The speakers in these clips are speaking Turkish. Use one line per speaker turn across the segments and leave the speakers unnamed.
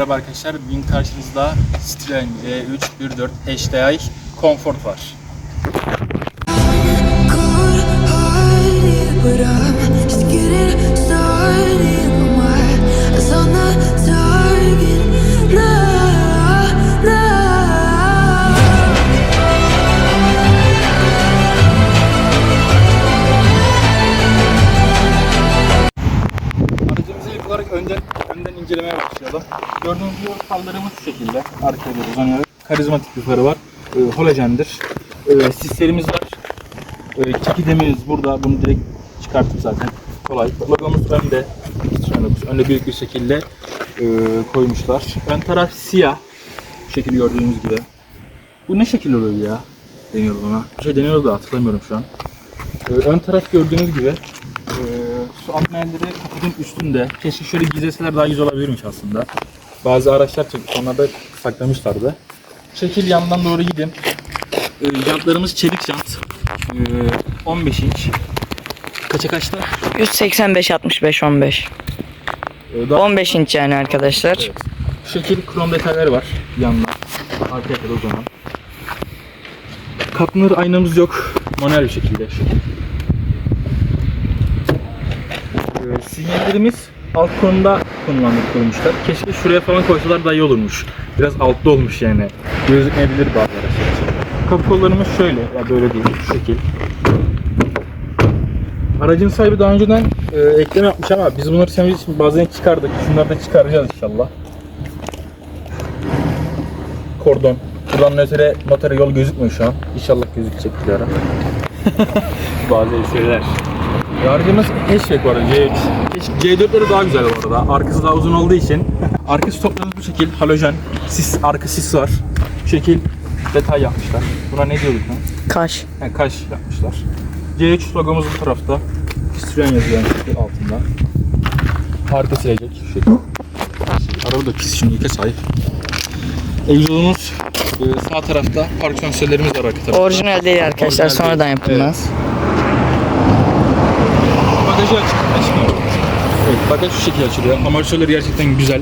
Merhaba arkadaşlar, bugün karşınızda Citroen C3 1.4 HDI Comfort var. Aracımızı ilk olarak önden, önden incelemeye başlayalım. Gördüğünüz gibi farlarımız şu şekilde. Arkaya doğru uzanıyor. Karizmatik bir farı var. E, halojendir. E, sislerimiz var. E, çeki demirimiz burada. Bunu direkt çıkarttık zaten. Kolay. Logomuz önde. Önde büyük bir şekilde e, koymuşlar. Ön taraf siyah. Bu şekilde gördüğünüz gibi. Bu ne şekil oluyor ya? Deniyoruz ona. Bir şey deniyoruz da hatırlamıyorum şu an. Ee, ön taraf gördüğünüz gibi e, su amperleri kaputun üstünde. Keşke şöyle gizleseler daha güzel olabilirmiş aslında. Bazı araçlar çekmiş, onlar da saklamışlardı. Şekil yandan doğru gidin. Ee, jantlarımız çelik jant. Ee, 15 inç. Kaça kaçta?
185 65 15.
Ee, daha-
15 inç yani arkadaşlar.
Evet. Şekil krom detayları var yandan. Arkaya kadar uzanan. Katlanır aynamız yok. Manuel bir şekilde. Ee, sinyallerimiz alt konuda konumlandırıp koymuşlar. Keşke şuraya falan koysalar daha iyi olurmuş. Biraz altta olmuş yani. Gözükmeyebilir bazı araçlar. Kapı kollarımız şöyle. Ya böyle değil. Şu şekil. Aracın sahibi daha önceden e, ekleme yapmış ama biz bunları temizlemek için bazen çıkardık. Şunları da çıkaracağız inşallah. Kordon. Buradan notere, notere yol gözükmüyor şu an. İnşallah gözükecek bir ara. Bazı espriler. Aracımız hatchback var C3. C4'leri daha güzel bu arada. Arkası daha uzun olduğu için. Arka stoplarımız bu şekil. Halojen. Sis, arka sis var. Bu şekil detay yapmışlar. Buna ne diyorduk lan?
Kaş.
Yani kaş yapmışlar. C3 logomuz bu tarafta. Citroen yazıyor yani altında. Arka silecek şu. Araba da pis şimdi sahip. Egzozumuz e, sağ tarafta. Park sensörlerimiz var arka tarafta.
Orijinal değil arkadaşlar.
Orijinal
Sonradan yapılmaz.
Bagajı aç, açmıyor. Evet, bagaj şu şekilde açılıyor. Amortisörleri gerçekten güzel.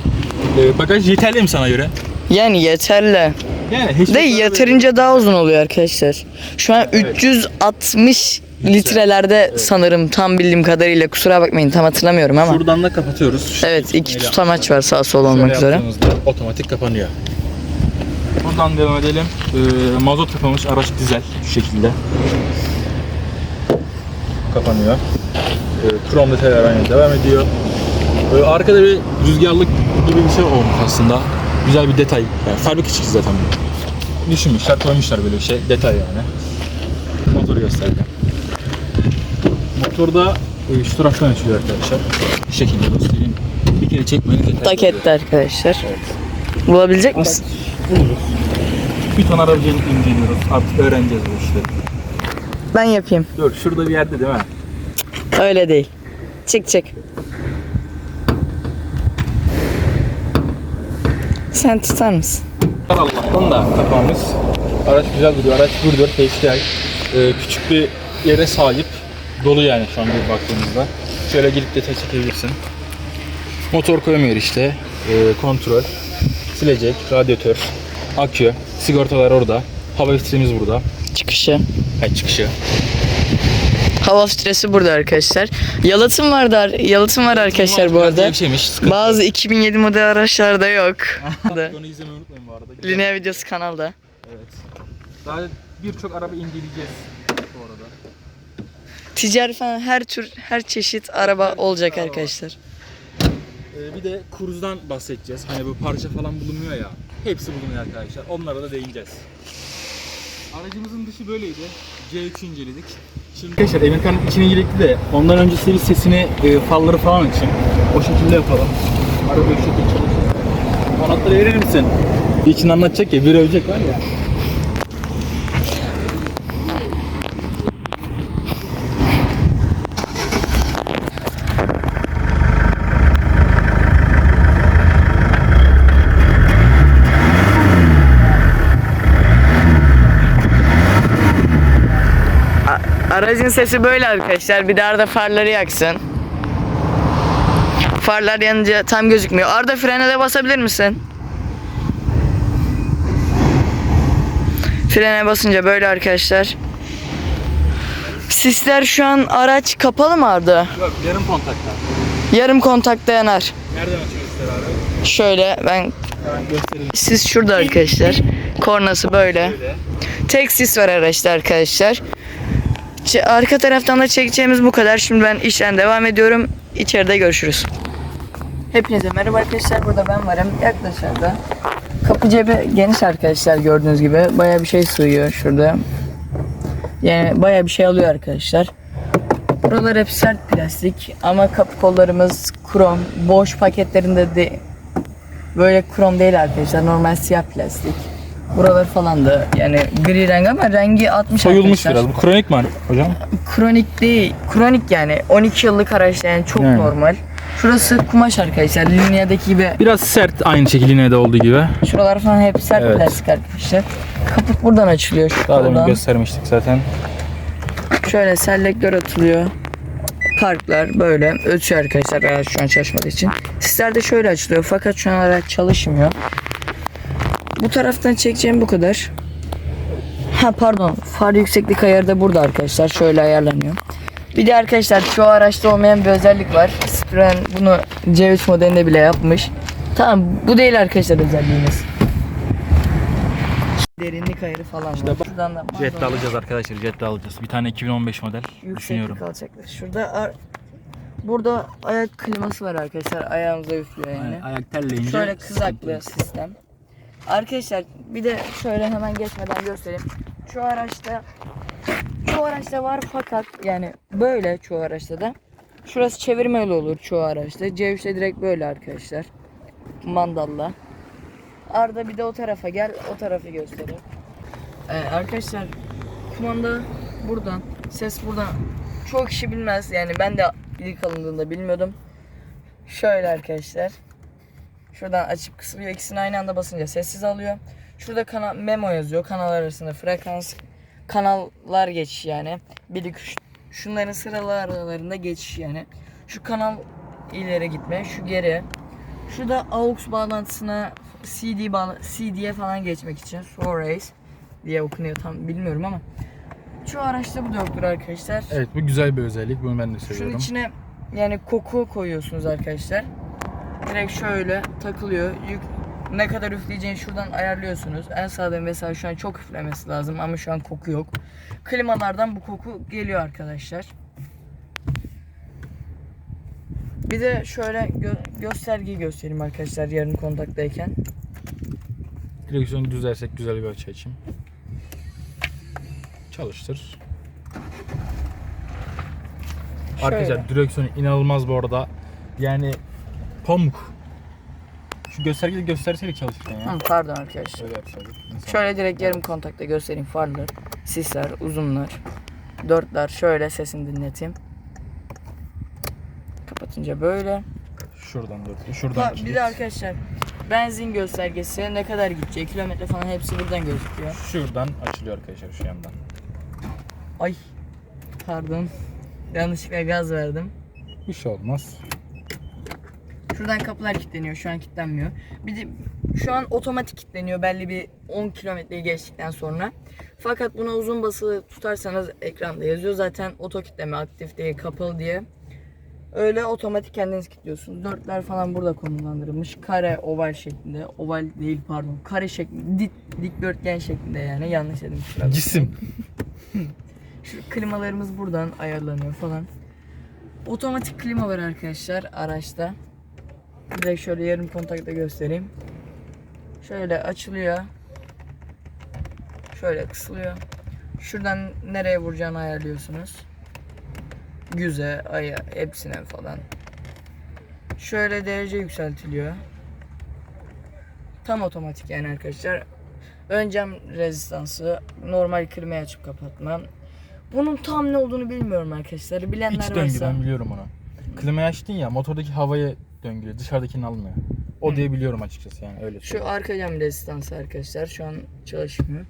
E, bagaj yeterli mi sana göre?
Yani yeterli.
Yani hiç
De yeterince daha uzun oluyor arkadaşlar. Şu an
Evet.
360 litrelerde sanırım tam bildiğim kadarıyla. Kusura bakmayın tam hatırlamıyorum ama.
Şuradan da kapatıyoruz. Şu
Evet iki
şekilde
tutamaç var sağ sol
Şöyle
olmak üzere.
yaptığımızda otomatik kapanıyor. Buradan devam edelim. Ee, mazot kapamış araç dizel şu şekilde. Kapanıyor. Ee, krom detaylar aynı devam ediyor. Ee, arkada bir rüzgarlık gibi bir şey olmuş aslında. Güzel bir detay. Yani fabrika çıkış zaten bu. Düşünmüşler, koymuşlar böyle bir şey. Detay yani. Motoru göstereceğim. Motorda e, şu taraftan açılıyor arkadaşlar. Bu şekilde göstereyim. Bir kere çekmeniz yeterli.
Tak etti arkadaşlar. Bulabilecek misin?
Buluruz. Bir ton aracını inceliyoruz. Artık öğreneceğiz bu işleri.
Ben yapayım.
Dur şurada bir yerde değil mi?
Öyle değil. Çık çık. Sen tutar mısın?
Allah'tan da kapağımız. Araç güzel duruyor. Araç 1.4 HDI. Ee, küçük bir yere sahip. Dolu yani şu an bir baktığımızda. Şöyle girip detay çekebilirsin. Motor koymuyor işte. Ee, kontrol. Silecek, radyatör, akü, sigortalar orada. Hava filtremiz burada.
Çıkışı.
Ay çıkışı.
Hava filtresi burada arkadaşlar. Yalıtım var da yalıtım var arkadaşlar bu arada.
Gevşemiş. Sıkıntı.
Bazı 2007 model araçlarda yok.
Onu izlemeyi unutmayın bu arada. Güzel.
Linea videosu kanalda.
Evet. Daha birçok araba inceleyeceğiz bu arada.
Ticari falan her tür her çeşit araba olacak arkadaşlar.
Ee, bir de kuruzdan bahsedeceğiz. Hani bu parça falan bulunmuyor ya. Hepsi bulunuyor arkadaşlar. Onlara da değineceğiz. Aracımızın dışı böyleydi. C3'ü inceledik. Şimdi arkadaşlar Emirkan'ın içine girekti de ondan öncesi bir sesini, e, falları falan için o şekilde yapalım. Araba şu şekilde çalışır. Anahtarı verir misin? İçini anlatacak ya, bir övecek var ya.
Aracın sesi böyle arkadaşlar. Bir de arada farları yaksın. Farlar yanınca tam gözükmüyor. Arda frene de basabilir misin? Frene basınca böyle arkadaşlar. Sisler şu an araç kapalı mı Arda?
Yok yarım kontakta.
Yarım kontakta yanar.
Nereden açıyoruz abi?
Şöyle ben sis şurada arkadaşlar. Kornası. Böyle. Tek sis var araçta arkadaşlar. Arka taraftan da çekeceğimiz bu kadar. Şimdi ben işten devam ediyorum. İçeride görüşürüz. Hepinize merhaba arkadaşlar. Burada ben varım. Yaklaşık da. Kapı cebi geniş arkadaşlar gördüğünüz gibi. Baya bir şey sığıyor şurada. Yani baya bir şey alıyor arkadaşlar. Buralar hep sert plastik ama kapı kollarımız krom. Boş paketlerinde de böyle krom değil arkadaşlar. Normal siyah plastik. Buralar falan da yani gri renk ama rengi 60
Soyulmuş
arkadaşlar.
biraz. Bu kronik mi hocam?
Kronik değil. Kronik yani 12 yıllık araç yani çok
Yani.
normal. Şurası kumaş arkadaşlar. Lineadaki gibi.
Biraz sert aynı şekilde yine de olduğu gibi.
Şuralar falan hep sert
Evet.
plastik arkadaşlar. Kaput buradan açılıyor şu
Daha demin
koldan.
göstermiştik zaten.
Şöyle selektör atılıyor. Parklar böyle ötüyor arkadaşlar araç şu an çalışmadığı için. Sisler de şöyle açılıyor fakat şu an araç çalışmıyor. Bu taraftan çekeceğim bu kadar. Ha pardon far yükseklik ayarı da burada arkadaşlar şöyle ayarlanıyor. Bir de arkadaşlar şu araçta olmayan bir özellik var. Citroen bunu C3 modelinde bile yapmış. Tamam bu değil arkadaşlar özelliğimiz. Derinlik ayarı falan var.
bak-
Şuradan da
Jet de alacağız arkadaşlar. Jet de alacağız. Bir tane 2015 model düşünüyorum.
Yükseklik alacaklar. Şurada ar- burada ayak kliması var arkadaşlar. Ayağımıza üflüyor. Yani
ayak terleyince
Şöyle kızaklı sistem. Arkadaşlar bir de şöyle hemen geçmeden göstereyim. Şu araçta çoğu araçta var fakat yani böyle çoğu araçta da. Şurası çevirmeli olur çoğu araçta. C3'te direkt böyle arkadaşlar. Mandalla. Arda bir de o tarafa gel. O tarafı göstereyim. Ee, arkadaşlar kumanda buradan. Ses buradan. Çoğu kişi bilmez. Yani ben de ilk alındığında bilmiyordum. Şöyle arkadaşlar. Şuradan açıp kısılıyor. İkisini aynı anda basınca sessiz alıyor. Şurada kanal memo yazıyor. Kanallar arasında frekans kanallar geçiş yani. 1 2 3 şunların sıralar aralarında geçiş yani. Şu kanal ileri gitme, şu geri. Şurada AUX bağlantısına CD bağla CD'ye falan geçmek için Sorace diye okunuyor tam bilmiyorum ama şu araçta bu da yoktur arkadaşlar.
Evet bu güzel bir özellik. Bunu ben de
Şunun
seviyorum.
içine yani koku koyuyorsunuz arkadaşlar. Direkt şöyle takılıyor. Yük, ne kadar üfleyeceğini şuradan ayarlıyorsunuz. En sağda mesela şu an çok üflemesi lazım ama şu an koku yok. Klimalardan bu koku geliyor arkadaşlar. Bir de şöyle gö- göstergeyi göstereyim arkadaşlar yarın kontaktayken.
Direksiyonu düzlersek güzel bir açı açayım. Çalıştır.
Şöyle.
Arkadaşlar direksiyonu inanılmaz bu arada. Yani pamuk. Şu göstergeyi gösterseydik çalışırken ya.
Hı, pardon arkadaşlar.
Şöyle yapsaydık. Mesela.
Şöyle direkt yarım kontakta göstereyim farlar, sisler, uzunlar, dörtler. Şöyle sesini dinleteyim. Kapatınca böyle.
Şuradan dört. Şuradan
Ha, bir de arkadaşlar benzin göstergesi ne kadar gidecek, kilometre falan hepsi buradan gözüküyor.
Şuradan açılıyor arkadaşlar şu yandan.
Ay pardon yanlışlıkla gaz verdim.
Bir şey olmaz.
Şuradan kapılar kilitleniyor. Şu an kilitlenmiyor. Bir de şu an otomatik kilitleniyor belli bir 10 kilometreyi geçtikten sonra. Fakat buna uzun basılı tutarsanız ekranda yazıyor zaten oto kilitleme aktif değil kapalı diye. Öyle otomatik kendiniz kilitliyorsunuz. Dörtler falan burada konumlandırılmış. Kare, oval şeklinde. Oval değil pardon. Kare şeklinde. Dik, dikdörtgen şeklinde yani. Yanlış dedim.
Cisim.
Şu klimalarımız buradan ayarlanıyor falan. Otomatik klima var arkadaşlar araçta. Direkt şöyle yarım kontakta göstereyim. Şöyle açılıyor. Şöyle kısılıyor. Şuradan nereye vuracağını ayarlıyorsunuz. Güze, aya, hepsine falan. Şöyle derece yükseltiliyor. Tam otomatik yani arkadaşlar. Ön cam rezistansı, normal klimayı açıp kapatma. Bunun tam ne olduğunu bilmiyorum arkadaşlar. Bilenler
İç döngü
varsa.
ben biliyorum onu. Klimayı açtın ya motordaki havayı döngülüyor. Dışarıdakini almıyor. O diye biliyorum açıkçası yani öyle
Şu
söyleyeyim.
arka cam rezistansı arkadaşlar. Şu an çalışmıyor.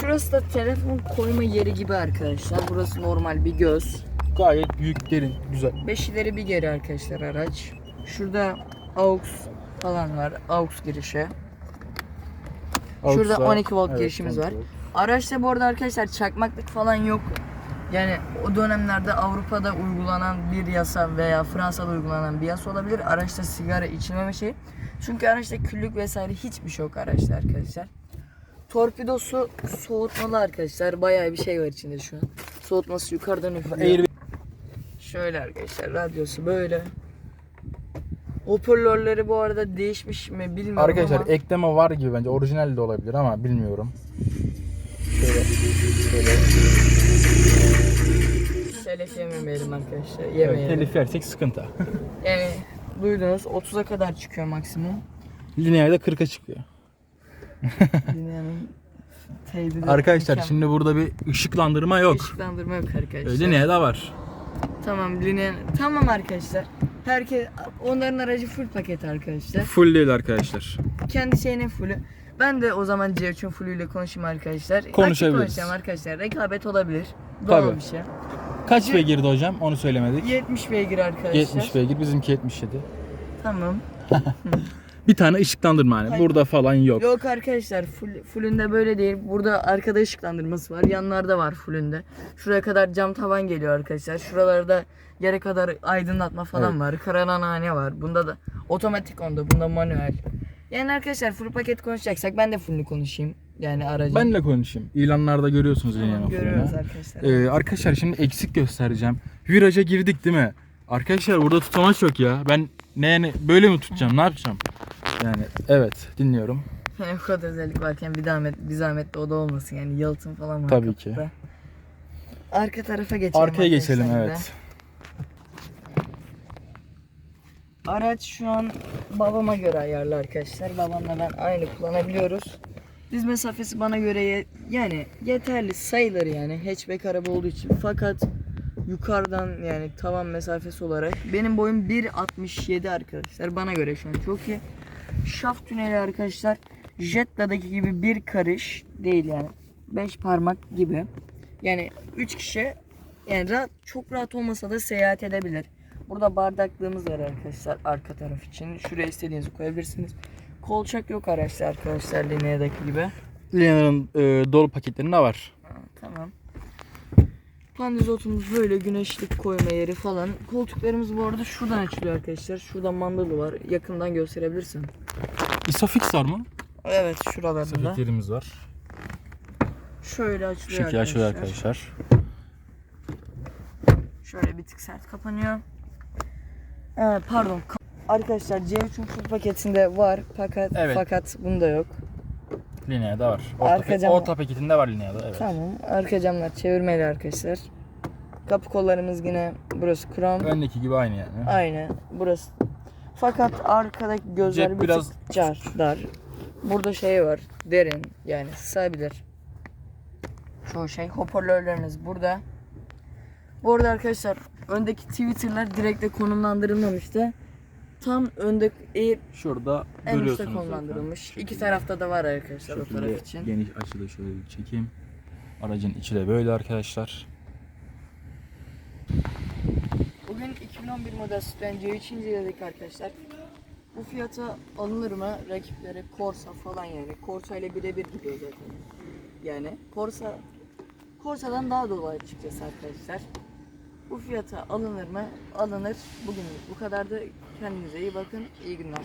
Şurası da telefon koyma yeri gibi arkadaşlar. Burası normal bir göz.
Gayet büyük, derin, güzel.
5 ileri bir geri arkadaşlar araç. Şurada AUX falan var. AUX girişi. Şurada
Outsa-
12 volt
evet,
girişimiz
12
var.
volt.
Araçta bu arada arkadaşlar çakmaklık falan yok. Yani o dönemlerde Avrupa'da uygulanan bir yasa veya Fransa'da uygulanan bir yasa olabilir. Araçta sigara içilmeme şey. Çünkü araçta küllük vesaire hiçbir şey yok araçta arkadaşlar. Torpidosu soğutmalı arkadaşlar. Bayağı bir şey var içinde şu an. Soğutması yukarıdan üflüyor. Şöyle arkadaşlar radyosu böyle. Hoparlörleri bu arada değişmiş mi bilmiyorum
Arkadaşlar
ama
ekleme var gibi bence. Orijinal de olabilir ama bilmiyorum. Şöyle. Şöyle.
Telif yemeyelim arkadaşlar.
Evet,
Yemeyelim.
telif yersek sıkıntı.
Yani duydunuz 30'a kadar çıkıyor maksimum.
Lineerde 40'a çıkıyor.
De
Arkadaşlar
mükemmel.
şimdi burada bir ışıklandırma yok.
Işıklandırma yok arkadaşlar.
Lineerde var.
Tamam lineye tamam arkadaşlar. Herkes onların aracı full paket arkadaşlar.
Full değil arkadaşlar.
Kendi şeyinin fullü. Ben de o zaman C3'ün fullüyle konuşayım arkadaşlar. Açık
Konuşabiliriz.
konuşacağım arkadaşlar. Rekabet olabilir. Doğal
Tabii.
bir şey.
Kaç beygirdi hocam? Onu söylemedik.
70 beygir arkadaşlar.
70 beygir. Bizimki 77.
Tamam.
Bir tane ışıklandırma hani.
Hayır.
Burada falan yok.
Yok arkadaşlar full, fullünde böyle değil. Burada arkada ışıklandırması var. Yanlarda var fullünde. Şuraya kadar cam tavan geliyor arkadaşlar. Şuralarda yere kadar aydınlatma falan
Evet.
var. Karananhane var. Bunda da otomatik onda. Bunda manuel. Yani arkadaşlar full paket konuşacaksak ben de fullünü konuşayım. Yani aracın.
Benle konuşayım. İlanlarda görüyorsunuz
Tamam,
Linea'nın
görüyoruz arkadaşlar.
Ee, arkadaşlar şimdi eksik göstereceğim. Viraja girdik değil mi? Arkadaşlar burada tutamaç yok ya. Ben ne yani böyle mi tutacağım? Ne yapacağım? Yani evet dinliyorum.
Yani bu kadar özellik varken bir zahmet, bir zahmet de o da olmasın. Yani yalıtım falan var.
Tabii ki.
kapıda. Arka tarafa geçelim.
Arkaya geçelim evet.
Araç şu an babama göre ayarlı arkadaşlar. Babamla ben aynı kullanabiliyoruz. Diz mesafesi bana göre ye- yani yeterli sayılır yani hatchback araba olduğu için. Fakat yukarıdan yani tavan mesafesi olarak benim boyum 1.67 arkadaşlar. Bana göre şu an çok iyi. Şaft tüneli arkadaşlar Jetta'daki gibi bir karış değil yani. 5 parmak gibi. Yani 3 kişi yani rahat, çok rahat olmasa da seyahat edebilir. Burada bardaklığımız var arkadaşlar arka taraf için. Şuraya istediğinizi koyabilirsiniz. Kolçak yok araçta arkadaşlar Linea'daki gibi.
Linea'nın e, dolu paketlerinde var.
Ha, tamam. Pandizotumuz böyle güneşlik koyma yeri falan. Koltuklarımız bu arada şuradan açılıyor arkadaşlar. Şurada mandalı var. Yakından gösterebilirsin.
Isofix var mı?
Evet şuralarında.
Isofixlerimiz var.
Şöyle açılıyor
açılıyor
arkadaşlar.
arkadaşlar.
Şöyle bir tık sert kapanıyor. Evet pardon. Ka- Arkadaşlar C3'ün full paketinde var fakat
Evet.
fakat bunda yok.
Linea'da var. Orta,
Arka
pe-
cam-
orta paketinde var Linea'da evet.
Tamam. Arka camlar çevirmeli arkadaşlar. Kapı kollarımız yine burası krom.
Öndeki gibi aynı yani.
Aynı. Burası. Fakat arkadaki gözler
Cep
bir
biraz-
tık car, dar. Burada şey var. Derin yani sığabilir. Çoğu şey. Hoparlörlerimiz burada. Bu arada arkadaşlar öndeki Twitter'lar direkte konumlandırılmamıştı. Tam önde Air
Şurada
en üstte
görüyorsunuz
konumlandırılmış.
zaten.
İki tarafta da var arkadaşlar o
Şekilde
taraf için.
Geniş açıda şöyle bir çekeyim. Aracın içi de böyle arkadaşlar.
Bugün 2011 model Citroen C3 inceledik arkadaşlar. Bu fiyata alınır mı? Rakipleri Corsa falan yani. Corsa ile birebir gidiyor zaten. Yani Corsa Corsa'dan daha dolu açıkçası arkadaşlar. Bu fiyata alınır mı? Alınır. Bugün bu kadar da kendinize iyi bakın. İyi günler.